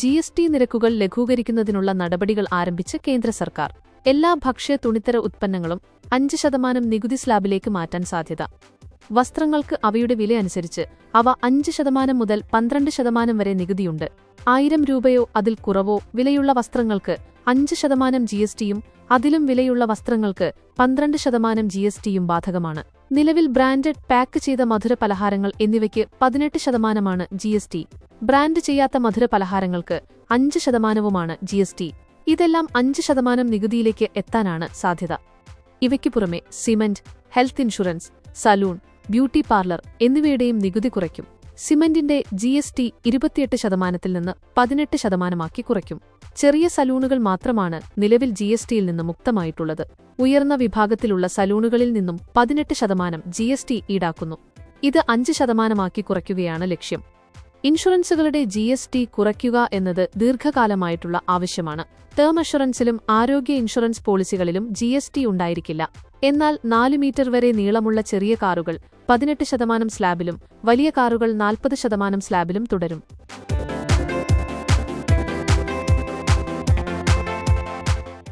G S T നിരക്കുകൾ ലഘൂകരിക്കുന്നതിനുള്ള നടപടികൾ ആരംഭിച്ച് കേന്ദ്ര സർക്കാർ. എല്ലാ ഭക്ഷ്യ തുണിത്തര ഉത്പന്നങ്ങളും അഞ്ച് ശതമാനം നികുതി സ്ലാബിലേക്ക് മാറ്റാൻ സാധ്യത. വസ്ത്രങ്ങൾക്ക് അവയുടെ വില അനുസരിച്ച് അവ അഞ്ച് ശതമാനം മുതൽ പന്ത്രണ്ട് ശതമാനം വരെ നികുതിയുണ്ട്. ആയിരം രൂപയോ അതിൽ കുറവോ വിലയുള്ള വസ്ത്രങ്ങൾക്ക് അഞ്ച് ശതമാനം ജി എസ് ടിയും അതിലും വിലയുള്ള വസ്ത്രങ്ങൾക്ക് പന്ത്രണ്ട് ശതമാനം ജി എസ് ടിയും ബാധകമാണ്. നിലവിൽ ബ്രാൻഡഡ് പാക്ക് ചെയ്ത മധുര പലഹാരങ്ങൾ എന്നിവയ്ക്ക് പതിനെട്ട് ശതമാനമാണ് ജി എസ് ടി. ബ്രാൻഡ് ചെയ്യാത്ത മധുര പലഹാരങ്ങൾക്ക് അഞ്ച് ശതമാനവുമാണ് ജി എസ് ടി. ഇതെല്ലാം അഞ്ച് ശതമാനം നികുതിയിലേക്ക് എത്താനാണ് സാധ്യത. ഇവയ്ക്ക് പുറമെ cement health insurance salon beauty parlour എന്നിവയുടെയും നികുതി കുറയ്ക്കും. സിമന്റിന്റെ ജി എസ് ടി ഇരുപത്തിയെട്ട് ശതമാനത്തിൽ നിന്ന് പതിനെട്ട് ശതമാനമാക്കി കുറയ്ക്കും. ചെറിയ സലൂണുകൾ മാത്രമാണ് നിലവിൽ ജി എസ് ടിയിൽ നിന്ന് മുക്തമായിട്ടുള്ളത്. ഉയർന്ന വിഭാഗത്തിലുള്ള സലൂണുകളിൽ നിന്നും പതിനെട്ട് ശതമാനം ജി എസ് ടി ഈടാക്കുന്നു. ഇത് അഞ്ച് ശതമാനമാക്കി കുറയ്ക്കുകയാണ് ലക്ഷ്യം. ഇൻഷുറൻസുകളുടെ ജി എസ് ടി കുറയ്ക്കുക എന്നത് ദീർഘകാലമായിട്ടുള്ള ആവശ്യമാണ്. ടേം അഷുറൻസിലും ആരോഗ്യ ഇൻഷുറൻസ് പോളിസികളിലും ജി എസ് ടി ഉണ്ടായിരിക്കില്ല. എന്നാൽ നാല് മീറ്റർ വരെ നീളമുള്ള ചെറിയ കാറുകൾ പതിനെട്ട് ശതമാനം സ്ലാബിലും വലിയ കാറുകൾ നാൽപ്പത് ശതമാനം സ്ലാബിലും തുടരും.